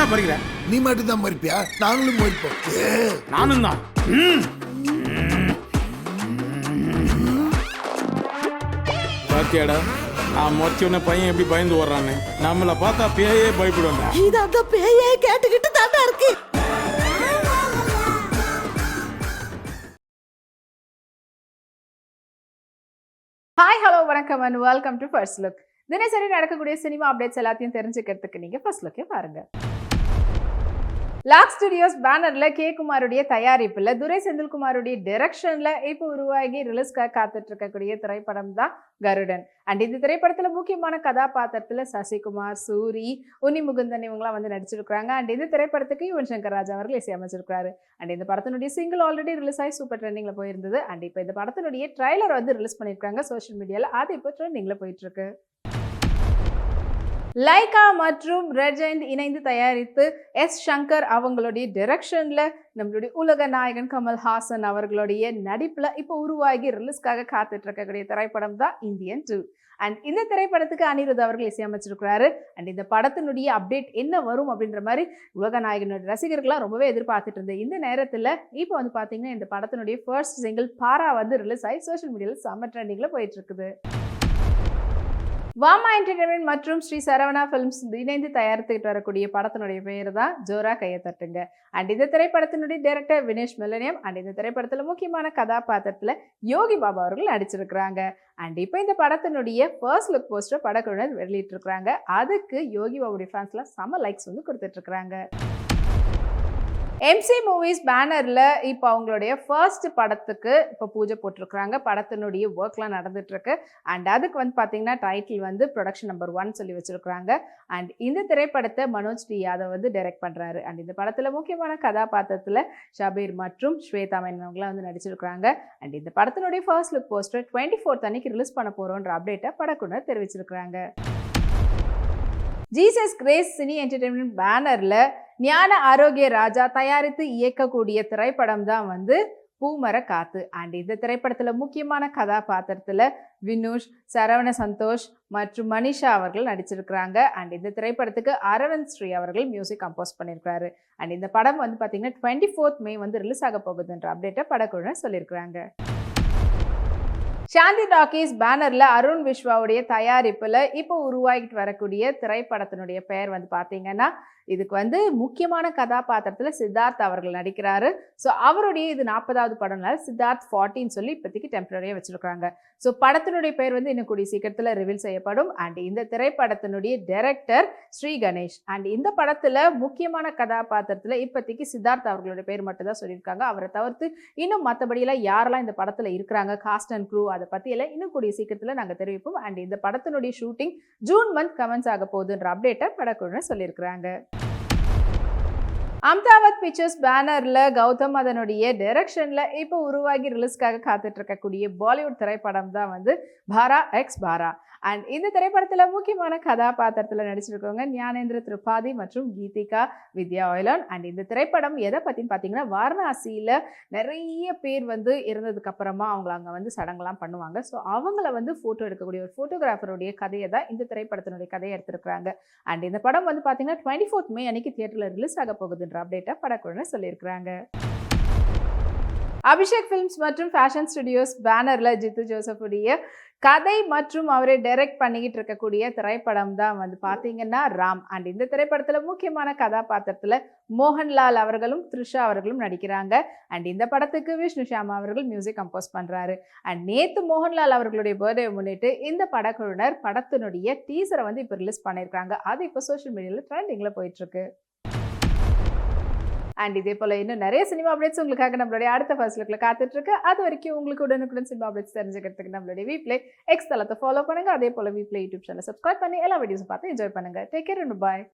ஏடா பறிக்கிற நீ மட்டும் தான் மறிப்பியா நாங்களும் மறிப்போம் நானும் தான் பாத்தியாடா நான் மொச்சோடனே பையன் எப்படி பயந்து ஓடுறான்னு. நம்மளை பார்த்தா பேயே பயப்படுவாங்க இது அந்த பேயே கேட்டுக்கிட்டு தாண்டா இருக்கு. ஹாய் ஹலோ வணக்கம் and welcome to first look தினசரி நடக்கக்கூடிய சினிமா அப்டேட்ஸ் எல்லாத்தையும் தெரிஞ்சுக்கிறதுக்கு நீங்க ஃபர்ஸ்ட் லுக்கே பாருங்க. லாக் ஸ்டுடியோஸ் பேனர்ல கே குமாருடைய தயாரிப்புல துரை செந்தில்குமாருடைய டைரக்ஷன்ல இப்போ உருவாகி ரிலீஸ்க்காக காத்துட்டு இருக்கக்கூடிய திரைப்படம் தான் கருடன். அண்ட் இந்த திரைப்படத்துல முக்கியமான கதாபாத்திரத்துல சசிகுமார் சூரி உன்னி முகுந்தன் இவங்கலாம் வந்து நடிச்சிருக்கிறாங்க. அண்ட் இந்த திரைப்படத்துக்கு யுவன் சங்கர் ராஜா அவர்கள் இசையமைச்சிருக்கிறாரு. அண்ட் இந்த படத்தினுடைய சிங்கிள் ஆல்ரெடி ரிலீஸ் ஆகி சூப்பர் ட்ரெண்டிங்ல போயிருந்தது. அண்ட் இப்போ இந்த படத்தினுடைய ட்ரைலர் வந்து ரிலீஸ் பண்ணியிருக்காங்க சோஷியல் மீடியாவில் அது இப்போ ட்ரெண்டிங்ல போயிட்டு இருக்கு லைகா மற்றும் ரெட் இணைந்து தயாரித்து எஸ் சங்கர் அவங்களுடைய டைரக்ஷன்ல நம்மளுடைய உலக நாயகன் கமல் ஹாசன் அவர்களுடைய நடிப்பில் இப்போ உருவாகி ரிலீஸ்க்காக காத்துட்டு இருக்கக்கூடிய திரைப்படம் தான் இந்தியன் டூ அண்ட் இந்த திரைப்படத்துக்கு அனிருத் அவர்கள் இசையமைச்சிருக்கிறாரு. அண்ட் இந்த படத்தினுடைய அப்டேட் என்ன வரும் அப்படின்ற மாதிரி உலக நாயகனுடைய ரசிகர்கள்லாம் ரொம்பவே எதிர்பார்த்துட்டு இருந்தேன் இந்த நேரத்தில் இப்போ வந்து பார்த்தீங்கன்னா இந்த படத்தினுடைய ஃபர்ஸ்ட் சிங்கிள் பாரா வந்து ரிலீஸ் ஆகி சோஷியல் மீடியாவில் செம்ம ட்ரெண்டிங்கில் போயிட்டு இருக்குது வாமா என்டர்டைன்மெண்ட் மற்றும் ஸ்ரீ சரவணா ஃபிலிம்ஸ் இணைந்து தயாரித்துக்கிட்டு வரக்கூடிய படத்தினுடைய பேர் தான் ஜோரா கையை தட்டுங்க. அண்ட் இந்த திரைப்படத்தினுடைய டைரக்டர் வினேஷ் மில்லனியம். அண்ட் இந்த திரைப்படத்தில் முக்கியமான கதாபாத்திரத்தில் யோகி பாபா அவர்கள் நடிச்சிருக்கிறாங்க. அண்ட் இப்போ இந்த படத்தினுடைய ஃபர்ஸ்ட் லுக் போஸ்டர் படக்குழுவினர் வெளியிட்டிருக்கிறாங்க. அதுக்கு யோகி பாபுடைய ஃபேன்ஸ்லாம் செம லைக்ஸ் வந்து கொடுத்துட்ருக்குறாங்க எம்சி மூவிஸ் பேனரில் இப்போ அவங்களுடைய ஃபர்ஸ்ட் படத்துக்கு இப்போ பூஜை போட்டிருக்கிறாங்க. படத்தினுடைய ஒர்க்லாம் நடந்துட்டுருக்கு. அண்ட் அதுக்கு வந்து பார்த்தீங்கன்னா டைட்டில் வந்து ப்ரொடக்ஷன் நம்பர் ஒன் சொல்லி வச்சுருக்குறாங்க. அண்ட் இந்த திரைப்படத்தை மனோஜ் டி யாதவ் வந்து டைரக்ட் பண்ணுறாரு அண்ட் இந்த படத்தில் முக்கியமான கதாபாத்திரத்தில் ஷபீர் மற்றும் ஸ்வேதா மேனவங்களாம் வந்து நடிச்சிருக்கிறாங்க. அண்ட் இந்த படத்தினுடைய first look poster twenty fourth அன்னைக்கு ரிலீஸ் பண்ண போகிறோன்ற அப்டேட்டை படக்குனர் தெரிவிச்சிருக்கிறாங்க. ஜீசஸ் கிரேஸ் சினி என்டர்டைன்மெண்ட் பேனரில் ஞான ஆரோக்கிய ராஜா தயாரித்து இயக்கக்கூடிய திரைப்படம் தான் வந்து பூமர காத்து. அண்ட் இந்த திரைப்படத்தில் முக்கியமான கதாபாத்திரத்தில் வினுஷ் சரவண சந்தோஷ் மற்றும் மனிஷா அவர்கள் நடிச்சிருக்கிறாங்க. அண்ட் இந்த திரைப்படத்துக்கு அரவிந்த் ஸ்ரீ அவர்கள் மியூசிக் கம்போஸ் பண்ணியிருக்கிறாரு அண்ட் இந்த படம் வந்து பார்த்தீங்கன்னா டுவெண்ட்டி ஃபோர்த் மே வந்து ரிலீஸ் ஆக போகுதுன்ற அப்டேட்டை படக்குழுவினர் சொல்லியிருக்கிறாங்க சாந்தி டாக்கீஸ் பேனர்ல அருண் விஸ்வாவுடைய தயாரிப்புல இப்போ உருவாகிட்டு வரக்கூடிய திரைப்படத்தினுடைய பெயர் வந்து பாத்தீங்கன்னா இதுக்கு வந்து முக்கியமான கதாபாத்திரத்தில் சித்தார்த் அவர்கள் நடிக்கிறாரு. ஸோ அவருடைய இது நாற்பதாவது படம்னால சித்தார்த் ஃபார்ட்டின்னு சொல்லி இப்போதைக்கு டெம்பரரியாக வச்சுருக்காங்க ஸோ படத்தினுடைய பெயர் வந்து இன்னும் கூடிய சீக்கிரத்தில் ரிவீல் செய்யப்படும். அண்ட் இந்த திரைப்படத்தினுடைய டைரக்டர் ஸ்ரீ கணேஷ். அண்ட் இந்த படத்தில் முக்கியமான கதாபாத்திரத்தில் இப்போதைக்கு சித்தார்த் அவர்களுடைய பேர் மட்டும் தான் சொல்லியிருக்காங்க. அவரை தவிர்த்து இன்னும் மற்றபடியெல்லாம் யாரெல்லாம் இந்த படத்தில் இருக்கிறாங்க காஸ்ட் அண்ட் க்ரூ அதை பற்றியெல்லாம் இன்னும் கூடிய சீக்கிரத்தில் நாங்கள் தெரிவிப்போம். அண்ட் இந்த படத்தினுடைய ஷூட்டிங் ஜூன் மந்த் கமெண்ட்ஸ் ஆக போகுதுன்ற அப்டேட்டை படக்குழுன்னு சொல்லியிருக்கிறாங்க. அம்தாவத் பிக்சர்ஸ் பேனர்ல கௌதம் அதனுடைய டைரக்ஷன்ல இப்போ உருவாகி ரிலீஸ்க்காக காத்துட்டு இருக்கக்கூடிய பாலிவுட் திரைப்படம் தான் வந்து பாரா எக்ஸ் பாரா. அண்ட் இந்த திரைப்படத்தில் முக்கியமான கதாபாத்திரத்தில் நடிச்சிருக்கவங்க ஞானேந்திர திரிபாதி மற்றும் கீதிகா வித்யா ஒயலான். அண்ட் இந்த திரைப்படம் எதை பத்தின்னு பார்த்தீங்கன்னா வாரணாசியில் நிறைய பேர் வந்து இறந்ததுக்கு அப்புறமா அவங்கள அங்கே வந்து சடங்குலாம் பண்ணுவாங்க. ஸோ அவங்கள வந்து ஃபோட்டோ எடுக்கக்கூடிய ஒரு ஃபோட்டோகிராஃபருடைய கதையை தான் இந்த திரைப்படத்தினுடைய கதையை எடுத்திருக்கிறாங்க. அண்ட் இந்த படம் வந்து பார்த்தீங்கன்னா டுவெண்ட்டி ஃபோர்த் மே அன்னைக்கு தியேட்டரில் ரிலீஸ் ஆக போகுதுன்ற அப்டேட்டை படக்குழுவினர் சொல்லியிருக்கிறாங்க. அபிஷேக் ஃபிலிம்ஸ் மற்றும் ஃபேஷன் ஸ்டுடியோஸ் பேனரில் ஜித்து ஜோசஃபுடைய கதை மற்றும் அவரை டைரக்ட் பண்ணிக்கிட்டு இருக்கக்கூடிய திரைப்படம் தான் வந்து பார்த்தீங்கன்னா ராம். அண்ட் இந்த திரைப்படத்தில் முக்கியமான கதாபாத்திரத்தில் மோகன்லால் அவர்களும் த்ரிஷா அவர்களும் நடிக்கிறாங்க. அண்ட் இந்த படத்துக்கு விஷ்ணு ஷாமா அவர்கள் மியூசிக் கம்போஸ் பண்ணுறாரு அண்ட் நேற்று மோகன்லால் அவர்களுடைய பர்த்டே முன்னிட்டு இந்த படக்குழுவினர் படத்தினுடைய டீசரை வந்து இப்போ ரிலீஸ் பண்ணியிருக்காங்க அது இப்போ சோஷியல் மீடியாவில் ட்ரெண்டிங்கில் போயிட்டுருக்கு அண்ட் இதே போல் இன்னும் நிறைய சினிமா அப்டேட்ஸ் உங்களுக்காக நம்மளுடைய அடுத்த ஃபர்ஸ்ட் லுக்கில் அது வரைக்கும் உங்களுக்கு உடனுக்குடன் சினிமா அப்டேட்ஸ் தெரிஞ்சுக்கிறதுக்கு நம்மளுடைய வீப்ளே எக்ஸ் தளத்தை ஃபாலோ பண்ணுங்க. அதே போல் வீப்ளே யூடியூப் சேனல் சப்ஸ்கிரைப் பண்ணி எல்லா வீடியோஸும் பார்த்து என்ஜாய் பண்ணுங்கள் டேக் கேர் பாய்